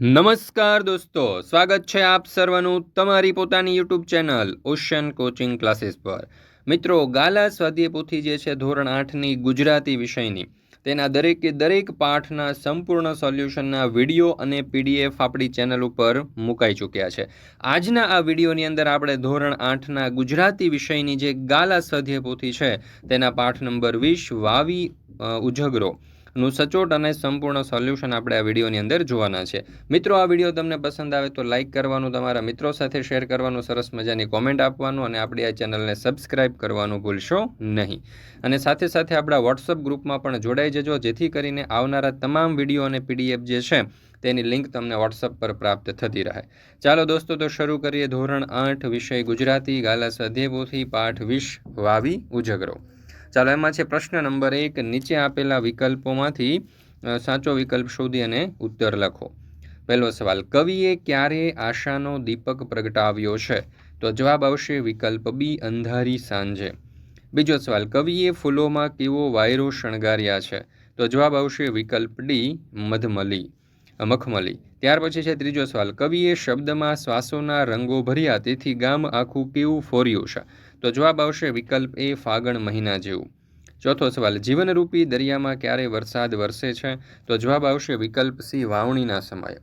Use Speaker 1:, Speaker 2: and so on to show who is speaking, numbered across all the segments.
Speaker 1: નમસ્કાર દોસ્તો, સ્વાગત છે આપ સર્વનું તમારી પોતાની YouTube channel Ocean Coaching Classes પર. મિત્રો, ગાલા સ્વાધ્યાય પોથી જે છે ધોરણ આઠની ગુજરાતી વિષયની, તેના દરેકે દરેક પાઠના સંપૂર્ણ સોલ્યુશનના વીડિયો અને પીડીએફ આપણી ચેનલ ઉપર મુકાઈ ચૂક્યા છે. આજના આ વિડીયોની અંદર આપણે ધોરણ આઠના ગુજરાતી વિષયની જે ગાલા સ્વાધ્યાય પોથી છે, તેના પાઠ નંબર વીસ વાવી ઉજગરો. નું સચોટ અને સંપૂર્ણ સોલ્યુશન આપણે આ વિડીયોની અંદર જોવાના છે. મિત્રો, આ વીડિયો તમને પસંદ આવે તો લાઇક કરવાનું, તમારા મિત્રો સાથે શેર કરવાનું, સરસ મજાની કોમેન્ટ આપવાનું અને આપણી આ ચેનલને સબસ્ક્રાઇબ કરવાનું ભૂલશો નહીં. અને સાથે સાથે આપણા વોટ્સઅપ ગ્રુપમાં પણ જોડાઈ જજો, જેથી કરીને આવનારા તમામ વીડિયો અને પીડીએફ જે છે, તેની લિંક તમને વોટ્સઅપ પર પ્રાપ્ત થતી રહે. ચાલો દોસ્તો, તો શરૂ કરીએ ધોરણ આઠ વિષય ગુજરાતી, ગાલા સ્વાધ્યાયપોથી પાઠ વીસ વાવી ઉજગરો. ચાલો, એમાં છે પ્રશ્ન નંબર એક. નીચે આપેલા વિકલ્પોમાંથી સાચો વિકલ્પ શોધી અને ઉત્તર લખો. પહેલો સવાલ, કવિએ ક્યારે આશાનો દીપક પ્રગટાવ્યો છે? તો જવાબ આવશે વિકલ્પ બી, અંધારી સાંજે. બીજો સવાલ, કવિએ ફૂલોમાં કેવો વાયરો શણગાર્યા છે? તો જવાબ આવશે વિકલ્પ ડી, મધમલી મખમલી. ત્યાર પછી છે ત્રીજો સવાલ, કવિએ શબ્દમાં શ્વાસોના રંગો ભર્યા, તેથી ગામ આખું કેવું ફોર્યું છે? તો જવાબ આવશે વિકલ્પ એ ફાગણ મહિના જેવું. ચોથો સવાલ, જીવનરૂપી દરિયામાં ક્યારે વરસાદ વરસે છે? તો જવાબ આવશે વિકલ્પ સી, વાવણીના સમયે.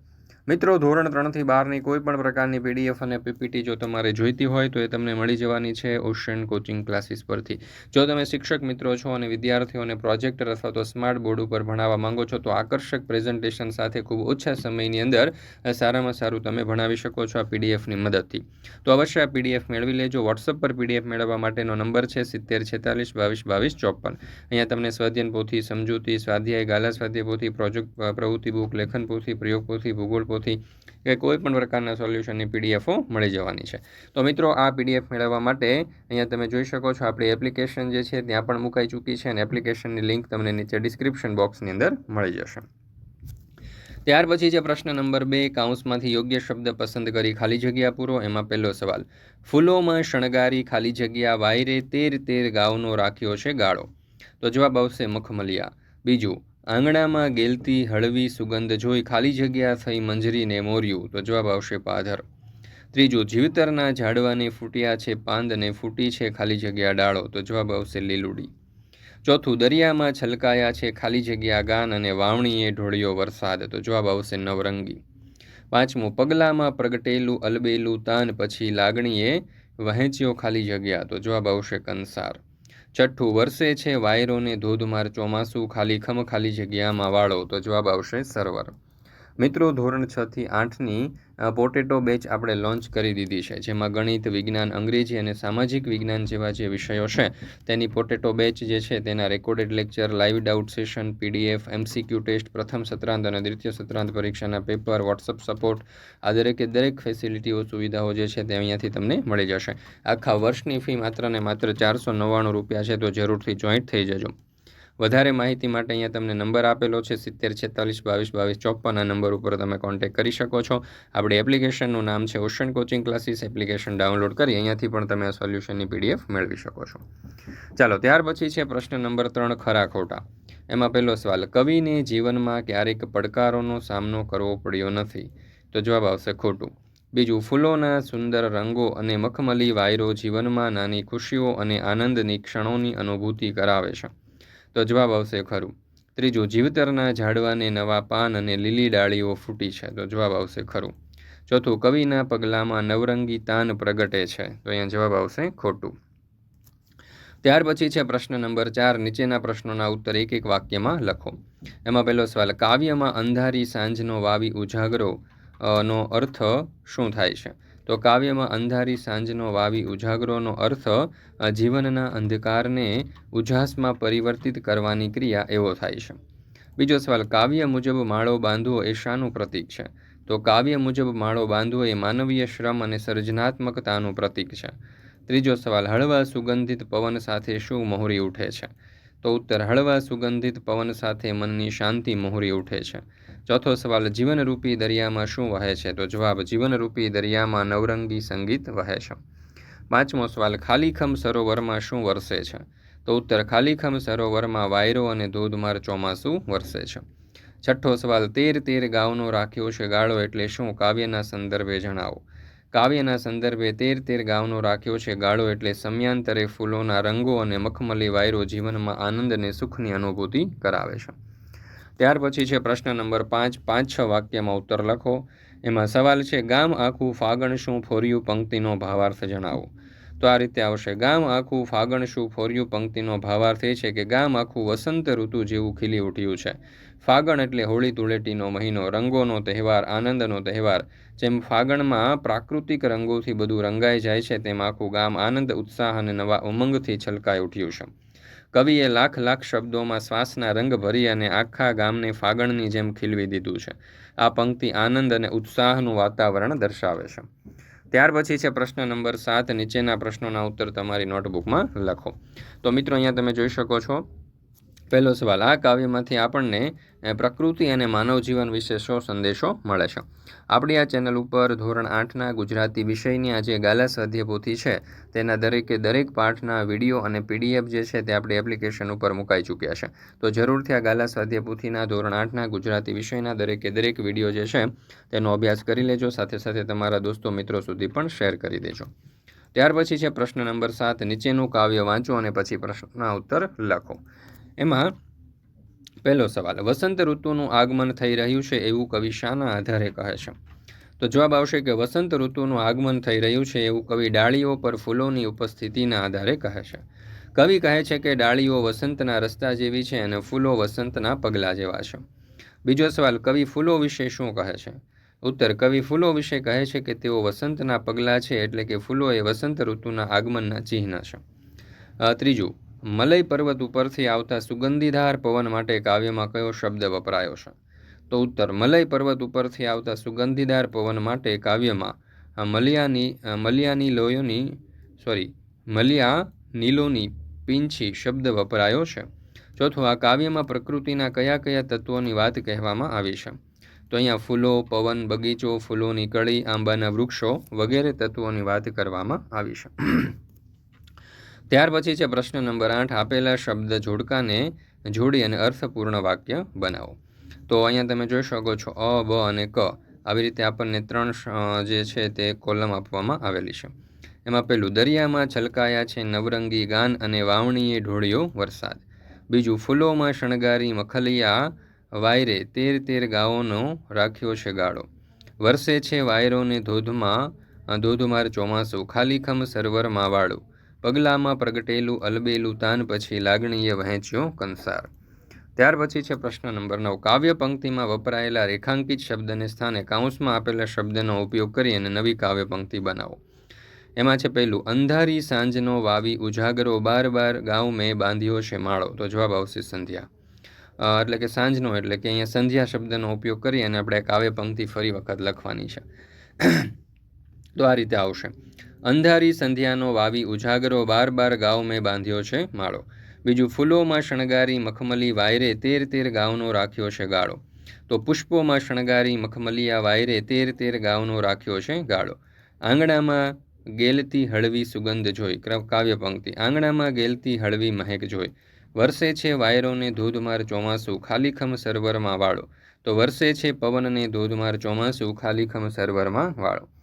Speaker 1: મિત્રો, ધોરણ ત્રણથી બારની કોઈ પણ પ્રકારની પીડીએફ અને પીપીટી જો તમારે જોઈતી હોય તો એ તમને મળી જવાની છે ઓશન કોચિંગ ક્લાસીસ પરથી. જો તમે શિક્ષક મિત્રો છો અને વિદ્યાર્થીઓને પ્રોજેક્ટર અથવા તો સ્માર્ટ બોર્ડ ઉપર ભણાવવા માંગો છો, તો આકર્ષક પ્રેઝન્ટેશન સાથે ખૂબ ઓછા સમયની અંદર સારામાં સારું તમે ભણાવી શકો છો આ પીડીએફની મદદથી. તો અવશ્ય આ પીડીએફ મેળવી લેજો. વોટ્સઅપ પર પીડીએફ મેળવવા માટેનો નંબર છે સિત્તેર છેતાલીસ બાવીસ બાવીસ ચોપન. અહીંયા તમને સ્વાધ્યન પોથી સમજૂતી, સ્વાધ્યાય ગાલા સ્વાધ્યાય પોથી પ્રોજેક્ટ પ્રવૃત્તિ બુક, લેખન પોથી, પ્રયોગ પોથી, ભૂગોળ પોથી કે કોઈ પણ પ્રકારના સોલ્યુશનની પીડીએફો મળી જવાની છે. તો મિત્રો, આ પીડીએફ મેળવવા માટે અહીંયા તમે જોઈ શકો છો, આપણી એપ્લિકેશન જે છે ત્યાં પણ મુકાઈ ચૂકી છે અને એપ્લિકેશનની લિંક તમને નીચે ડિસ્ક્રિપ્શન બોક્સની અંદર મળી જશે. ત્યાર પછી છે પ્રશ્ન નંબર બે, કાઉન્સમાંથી યોગ્ય શબ્દ પસંદ કરી ખાલી જગ્યા પૂરો? એમાં પહેલો સવાલ, ફૂલોમાં શણગારી ખાલી જગ્યા વાયરે તેર તેર ગાવનો રાખ્યો છે ગાળો? તો જવાબ આવશે મખમલિયા. બીજું આંગણામાં ગેલતી હળવી સુગંધ જોઈ ખાલી જગ્યા થઈ મંજરીને મોર્યું, તો જવાબ આવશે પાધર. ત્રીજું, જીવતરના ઝાડવાને ફૂટ્યા છે પાંદને, ફૂટી છે ખાલી જગ્યા ડાળો, તો જવાબ આવશે લીલુડી. ચોથું, દરિયામાં છલકાયા છે ખાલી જગ્યા ગાન અને વાવણીએ ઢોળ્યો વરસાદ, તો જવાબ આવશે નવરંગી. પાંચમું, પગલામાં પ્રગટેલું અલબેલું તાન પછી લાગણીએ વહેંચ્યો ખાલી જગ્યા, તો જવાબ આવશે કંસાર. છઠ્ઠું વર્ષે છે વાયરોને ધોધમાર ચોમાસું, ખાલી ખમ ખાલી જગ્યામાં વાળો તો જવાબ આવશે, સર્વર મિત્રો, ધોરણ છ થી આઠની પોટેટો બેચ આપણે લોન્ચ કરી દીધી છે, જેમાં ગણિત, વિજ્ઞાન, અંગ્રેજી અને સામાજિક વિજ્ઞાન જેવા જે વિષયો છે, તેની પોટેટો બેચ જે છે તેના recorded lecture live doubt session PDF MCQ test પ્રથમ સત્રાંત અને દ્વિતીય સત્રાંત પરીક્ષાના પેપર વોટ્સઅપ સપોર્ટ આ દરેકે દરેક ફેસિલિટીઓ સુવિધાઓ જે છે તે અહીંયાથી તમને મળી જશે. આખા વર્ષની ફી માત્ર ને માત્ર ચારસો નવ્વાણું રૂપિયા છે, તો જરૂરથી જોઈન્ટ થઈ જજો. વધારે માહિતી માટે અહીંયા તમને નંબર આપેલો છે, સિત્તેર, છેતાલીસ, બાવીસ બાવીસ, ચોપન આ નંબર ઉપર તમે કોન્ટેક્ટ કરી શકો છો. આપણી એપ્લિકેશનનું નામ છે Ocean Coaching Classes application download કરી અહીંયાથી પણ તમે આ સોલ્યુશનની પીડીએફ મેળવી શકો છો. ચાલો, ત્યાર પછી છે પ્રશ્ન નંબર ત્રણ, ખરા ખોટા. એમાં પહેલો સવાલ, કવિને જીવનમાં ક્યારેક પડકારોનો સામનો કરવો પડ્યો નથી? તો જવાબ આવશે ખોટું. બીજું, ફૂલોના સુંદર રંગો અને મખમલી વાયરો જીવનમાં નાની ખુશીઓ અને આનંદની ક્ષણોની અનુભૂતિ કરાવે છે. તો જવાબ આવશે ખરું. ત્રીજું, જીવતરના ઝાડવાને નવા પાન અને લીલી ડાળીઓ ફૂટી છે. તો જવાબ આવશે ખરું. ચોથું, કવિના પગલામાં નવરંગી તાન પ્રગટે છે. તો અહીંયા જવાબ આવશે ખોટું. ત્યાર પછી છે પ્રશ્ન નંબર ચાર, નીચેના પ્રશ્નોના ઉત્તર એક એક વાક્યમાં લખો. એમાં પહેલો સવાલ, કાવ્યમાં અંધારી સાંજનો વાવી ઉજાગરો નો અર્થ શું થાય છે? તો કાવ્યમાં અંધારી સાંજનો વાવી ઉજાગરોનો અર્થ જીવનના અંધકારને ઉજાસમાં પરિવર્તિત કરવાની ક્રિયા એવો થાય છે. બીજો સવાલ, કાવ્ય મુજબ માળો બાંધવો એ શાનું પ્રતીક છે? તો કાવ્ય મુજબ માળો બાંધવો એ માનવીય શ્રમ અને સર્જનાત્મકતાનું પ્રતીક છે. ત્રીજો સવાલ, હળવા સુગંધિત પવન સાથે શું મહોરી ઉઠે છે? તો ઉત્તર હળવા સુગંધિત પવન સાથે મનની શાંતિ મોહરી ઉઠે છે. ચોથો સવાલ, જીવનરૂપી દરિયામાં શું વહે છે? તો જવાબ, જીવનરૂપી દરિયામાં નવરંગી સંગીત વહે છે. પાંચમો સવાલ, ખાલીખમ સરોવરમાં શું વરસે છે? તો ઉત્તર, ખાલીખમ સરોવરમાં વાયરો અને ધોધમાર ચોમાસું વરસે છે. છઠ્ઠો સવાલ, તેર તેર ગાઉનો રાખ્યો છે ગાળો એટલે શું? કાવ્યના સંદર્ભે જણાવો. કાવ્યના સંદર્ભે તેર તેર ગાવનો રાખ્યો છે ગાળો એટલે સમયાંતરે ફૂલોના રંગો અને મખમલી વાયરો જીવનમાં આનંદ અને સુખની અનુભૂતિ કરાવે છે. ત્યાર પછી છે પ્રશ્ન નંબર પાંચ. પાંચ છ વાક્યમાં ઉત્તર લખો. એમાં સવાલ છે, ગામ આખું ફાગણ શું ફોર્યું? પંક્તિનો ભાવાર્થ જણાવો. તો આ રીતે આવશે. ગામ આખું ફાગણ શું ફોર્યું પંક્તિનો ભાવાર્થ એ છે કે ગામ આખું વસંત ઋતુ જેવું ખીલી ઉઠ્યું છે. ફાગણ એટલે હોળી ધૂળેટીનો મહિનો, રંગોનો તહેવાર, આનંદનો તહેવાર, જેમ ફાગણમાં પ્રાકૃતિક રંગોથી બધું રંગાઈ જાય છે, તેમ આખું ગામ આનંદ, ઉત્સાહ અને નવા ઉમંગથી છલકાઈ ઉઠ્યું છે. કવિએ લાખ લાખ શબ્દોમાં શ્વાસના રંગ ભરી અને આખા ગામને ફાગણની જેમ ખીલવી દીધું છે. આ પંક્તિ આનંદ અને ઉત્સાહનું વાતાવરણ દર્શાવે છે. ત્યાર પછી છે પ્રશ્ન નંબર સાત, નીચેના પ્રશ્નોના ઉત્તર તમારી નોટબુકમાં લખો. તો મિત્રો, અહીંયા તમે જોઈ શકો છો પહેલો સવાલ, આ કાવ્યમાંથી આપણને પ્રકૃતિ અને માનવ જીવન વિશે શો સંદેશો મળે છે. આપણી આ ચેનલ ઉપર ધોરણ આઠના ગુજરાતી વિષયની આ જે ગાલા સ્વાધ્યાય પોથી છે. તેના દરેકે દરેક પાઠના વીડિયો અને પીડીએફ જે છે તે આપણી એપ્લિકેશન ઉપર મુકાઈ ચૂક્યા છે. તો જરૂરથી આ ગાલા સ્વાધ્યાય પોથીના ધોરણ આઠના ગુજરાતી વિષયના દરેકે દરેક વીડિયો જે છે તેનો અભ્યાસ કરી લેજો. સાથે સાથે તમારા દોસ્તો મિત્રો સુધી પણ શેર કરી દેજો. ત્યાર પછી છે પ્રશ્ન નંબર સાત, નીચેનું કાવ્ય વાંચો અને પછી પ્રશ્નના ઉત્તર લખો. એમાં પહેલો સવાલ, વસંત ઋતુનું આગમન થઈ રહ્યું છે એવું કવિ શાના આધારે કહે છે? તો જવાબ આવશે કે વસંત ઋતુનું આગમન થઈ રહ્યું છે એવું કવિ ડાળીઓ પર ફૂલોની ઉપસ્થિતિના આધારે કહે છે. કવિ કહે છે કે ડાળીઓ વસંતના રસ્તા જેવી છે અને ફૂલો વસંતના પગલા જેવા છે. બીજો સવાલ, કવિ ફૂલો વિશે શું કહે છે? ઉત્તર, કવિ ફૂલો વિશે કહે છે કે તેઓ વસંતના પગલાં છે એટલે કે ફૂલો એ વસંત ઋતુના આગમનના ચિહ્ન છે. ત્રીજું મલય પર્વત ઉપરથી આવતા સુગંધીધાર પવન માટે કાવ્યમાં કયો શબ્દ વપરાયો છે? તો ઉત્તર, મલય પર્વત ઉપરથી આવતા સુગંધીદાર પવન માટે કાવ્યમાં મલિયાની મલિયાની લોયોની, સોરી મલિયા નીલોની પિંછી શબ્દ વપરાયો છે. ચોથું, આ કાવ્યમાં પ્રકૃતિના કયા કયા તત્વોની વાત કહેવામાં આવી છે? તો અહીંયા ફૂલો, પવન, બગીચો, ફૂલોની કળી, આંબાના વૃક્ષો વગેરે તત્વોની વાત કરવામાં આવી છે. ત્યાર પછી છે પ્રશ્ન નંબર આઠ, આપેલા શબ્દ જોડકાને જોડી અને અર્થપૂર્ણ વાક્ય બનાવો. તો અહીંયા તમે જોઈ શકો છો, અ, બ અને ક. આવી રીતે આપણને ત્રણ જે છે તે કોલમ આપવામાં આવેલી છે. એમાં પેલું, દરિયામાં છલકાયા છે નવરંગી ગાન અને વાવણીએ ઢોળ્યો વરસાદ. બીજું, ફૂલોમાં શણગારી મખલિયા વાયરે તેર તેર ગાઓનો રાખ્યો છે ગાળો. વરસે છે વાયરોને ધોધમાં, ધોધમાર ચોમાસું, ખાલીખમ સર્વરમાં વાળું. પગલામાં પ્રગટેલું, અલબેલું તાન પછી લાગણીએ વહેંચ્યો કંસાર. ત્યાર પછી છે પ્રશ્ન નંબર નવ. કાવ્ય પંક્તિમાં વપરાયેલા રેખાંકિત શબ્દને સ્થાને કાઉન્સમાં આપેલા શબ્દનો ઉપયોગ કરી અને નવી કાવ્ય પંક્તિ બનાવો. એમાં છે પહેલું, અંધારી સાંજનો વાવી ઉજાગરો બાર બાર, ગાઉ મેં બાંધ્યો છે માળો. તો જવાબ આવશે સંધ્યા. એટલે કે સાંજનો, એટલે કે અહીંયા સંધ્યા શબ્દનો ઉપયોગ કરી અને આપણે કાવ્ય પંક્તિ ફરી વખત લખવાની છે. તો આ રીતે આવશે. અંધારી સંધ્યાનો વાવી ઉજાગરો બાર બાર ગાઉ મેં બાંધ્યો છે માળો. બીજું ફૂલોમાં શણગારી મખમલી વાયરે તેર તેર ગાઉનો રાખ્યો છે ગાળો. તો પુષ્પોમાં શણગારી મખમલિયા વાયરે તેર તેર ગાઉનો રાખ્યો છે ગાળો. આંગણામાં ગેલતી હળવી સુગંધ જોઈ કાવ્ય પંક્તિ. આંગણામાં ગેલતી હળવી મહેક જોઈ. વરસે છે વાયરોને ધોધમાર ચોમાસું, ખાલીખમ સર્વરમાં વાળો. તો વરસે છે પવનને ધોધમાર ચોમાસું, ખાલીખમ સર્વરમાં વાળો.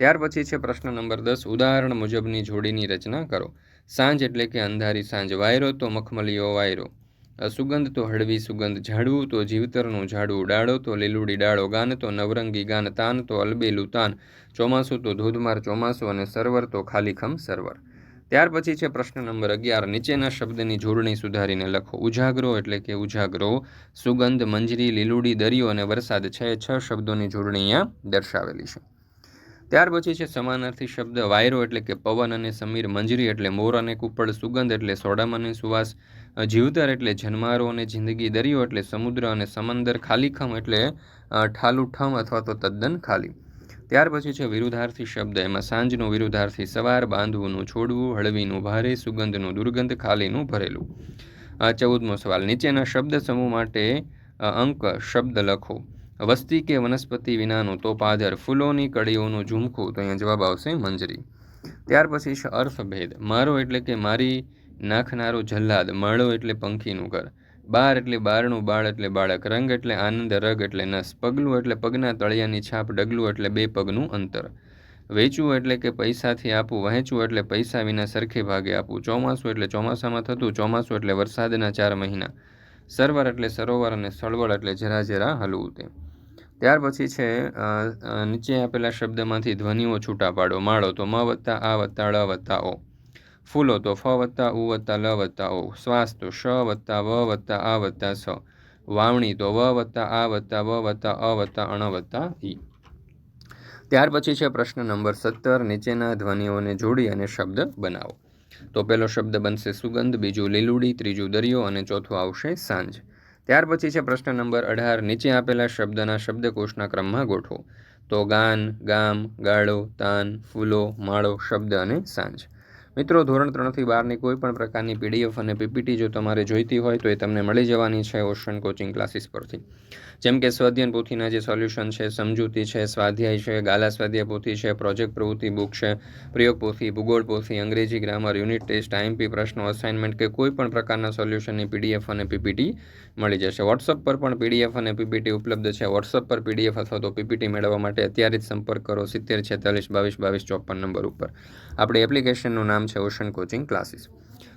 Speaker 1: ત્યાર પછી છે પ્રશ્ન નંબર દસ, ઉદાહરણ મુજબની જોડીની રચના કરો. સાંજ એટલે કે અંધારી સાંજ વાયરો તો મખમલીઓ વાયરો. સુગંધ તો હળવી સુગંધ ઝાડવું તો જીવતરનું ઝાડવું, ડાળો તો લીલુડી ડાળો, ગાન તો નવરંગી ગાન, તાન તો અલબેલું તાન, ચોમાસું તો ધોધમાર ચોમાસું અને સરવર તો ખાલીખમ સરવર. ત્યાર પછી છે પ્રશ્ન નંબર અગિયાર, નીચેના શબ્દની જોડણી સુધારીને લખો. ઉજાગરો એટલે કે ઉજાગરો, સુગંધ, મંજરી, લીલુડી, દરિયો અને વરસાદ છે છ શબ્દોની જોડણી અહીંયા દર્શાવેલી છે. ત્યાર પછી છે સમાનાર્થી શબ્દ વાયરો એટલે કે પવન અને સમીર મંજરી એટલે મોર અને કુપળ, સુગંધ એટલે સોડમ અને સુવાસ જીવતર એટલે જન્મારો અને જિંદગી દરિયો એટલે સમુદ્ર અને સમંદર ખાલીખમ એટલે ઠાલુઠમ અથવા તો તદ્દન ખાલી. ત્યાર પછી છે વિરુદ્ધાર્થી શબ્દ, એમાં સાંજનું વિરુદ્ધાર્થી સવાર, બાંધવુંનું છોડવું, હળવીનું ભારે, સુગંધનું દુર્ગંધ, ખાલીનું ભરેલું. ચૌદમો સવાલ. નીચેના શબ્દ સમૂહ માટે અંક, શબ્દ લખો. વસ્તી કે વનસ્પતિ વિનાનું તો પાદર ફૂલોની કળીઓનું ઝુમખું, તો અહીંયા જવાબ આવશે મંજરી. ત્યાર પછી છે અર્થભેદ. મારો એટલે કે મારી નાખનારો જલ્લાદ. માળો એટલે પંખીનું ઘર. બાર એટલે બારણું, બાળ એટલે બાળક. રંગ એટલે આનંદ, રગ એટલે નસ. પગલું એટલે પગના તળિયાની છાપ, ડગલું એટલે બે પગનું અંતર. વેચવું એટલે કે પૈસાથી આપવું. વહેંચવું એટલે પૈસા વિના સરખે ભાગે આપવું. ચોમાસું એટલે ચોમાસામાં થતું, ચોમાસું એટલે વરસાદના ચાર મહિના. સરોવર એટલે સરોવર અને સળવળ એટલે જરા જરા હલવું તે. ત્યાર પછી છે નીચે આપેલા શબ્દમાંથી ધ્વનિઓ છૂટા પાડો. માળો તો મ વત્તા આ વત્તા ળ વત્તા ઓ. ફૂલો તો ફ વત્તા ઉ વત્તા લ વત્તા ઓ. શ્વાસ તો શ વત્તા વ વત્તા આ વત્તા સ. વાવણી તો વ વત્તા આ વત્તા વ વત્તા અ વત્તા અણ વત્તા ઈ. ત્યાર પછી છે, પ્રશ્ન નંબર સત્તર. નીચેના ધ્વનિઓને જોડી અને શબ્દ બનાવો. તો પહેલો શબ્દ બનશે સુગંધ, બીજું લીલુડી, ત્રીજું દરિયો અને ચોથું આવશે સાંજ. ત્યાર પછી છે પ્રશ્ન નંબર અઢાર, નીચે આપેલા શબ્દના શબ્દકોશના ક્રમમાં ગોઠવો. તો ગાન, ગામ, ગાળો, તાન, ફૂલો, માળો, શબ્દ અને સાંજ. મિત્રો, ધોરણ ત્રણથી બારની કોઈ પણ પ્રકારની પીડીએફ અને પીપીટી જો તમારે જોઈતી હોય તો એ તમને મળી જવાની છે ઓશન કોચિંગ ક્લાસીસ પરથી. જેમ કે સ્વાધ્યાયન પોથીના જે સોલ્યુશન છે, સમજૂતી છે, સ્વાધ્યાય છે, ગાલા સ્વાધ્યાય પોથી છે, પ્રોજેક્ટ પ્રવૃત્તિ બુક છે, પ્રયોગ પોથી, ભૂગોળ પોથી, અંગ્રેજી ગ્રામર, યુનિટ ટેસ્ટ આઈએમપી પ્રશ્નો અસાઇનમેન્ટ કે કોઈ પણ પ્રકારના સોલ્યુશનની પીડીએફ અને પીપીટી મળી જશે. વોટ્સઅપ પર પણ પીડીએફ અને પીપીટી ઉપલબ્ધ છે. વોટ્સઅપ પર પીડીએફ અથવા તો પીપીટી મેળવવા માટે અત્યારે જ સંપર્ક કરો. સિત્તેર છેતાલીસ બાવીસ બાવીસ ચોપન નંબર ઉપર. આપણી એપ્લિકેશનનું નામ છે ઓશન કોચિંગ ક્લાસીસ.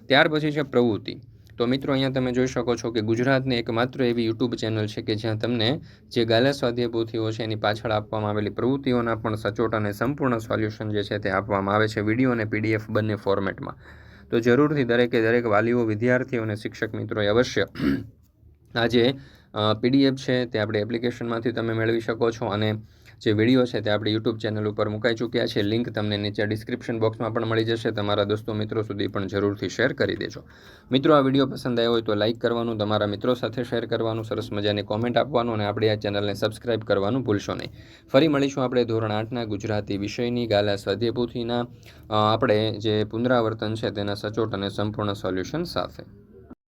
Speaker 1: ત્યાર પછી છે પ્રવૃત્તિ. તો મિત્રો, અહીંયા તમે જોઈ શકો છો કે ગુજરાતની એકમાત્ર એવી યુટ્યુબ ચેનલ છે કે જ્યાં તમને જે ગાલા સ્વાધ્યાય છે એની પાછળ આપવામાં આવેલી પ્રવૃત્તિઓના પણ સચોટ અને સંપૂર્ણ સોલ્યુશન જે છે તે આપવામાં આવે છે, વીડિયો અને પીડીએફ બંને ફોર્મેટમાં. તો જરૂરથી દરેકે દરેક વાલીઓ, વિદ્યાર્થીઓ અને શિક્ષક મિત્રોએ અવશ્ય આજે પીડીએફ છે તે આપણે એપ્લિકેશનમાંથી તમે મેળવી શકો છો અને જે વીડિયો છે તે આપણી યુટ્યુબ ચેનલ ઉપર મુકાઈ ચૂક્યા છે. લિંક તમને નીચે ડિસ્ક્રિપ્શન બોક્સમાં પણ મળી જશે. તમારા દોસ્તો મિત્રો સુધી પણ જરૂરથી શેર કરી દેજો. મિત્રો આ વીડિયો પસંદ આવ્યો હોય તો લાઇક કરવાનું તમારા મિત્રો સાથે શેર કરવાનું સરસ મજાની કોમેન્ટ આપવાનું અને આપણી આ ચેનલને સબસ્ક્રાઇબ કરવાનું ભૂલશો નહીં. ફરી મળીશું આપણે ધોરણ આઠના ગુજરાતી વિષયની ગાલા સ્વાધ્યાયપોથીના અ, આપણે જે પુનરાવર્તન છે તેના સચોટ અને સંપૂર્ણ સોલ્યુશન સાથે.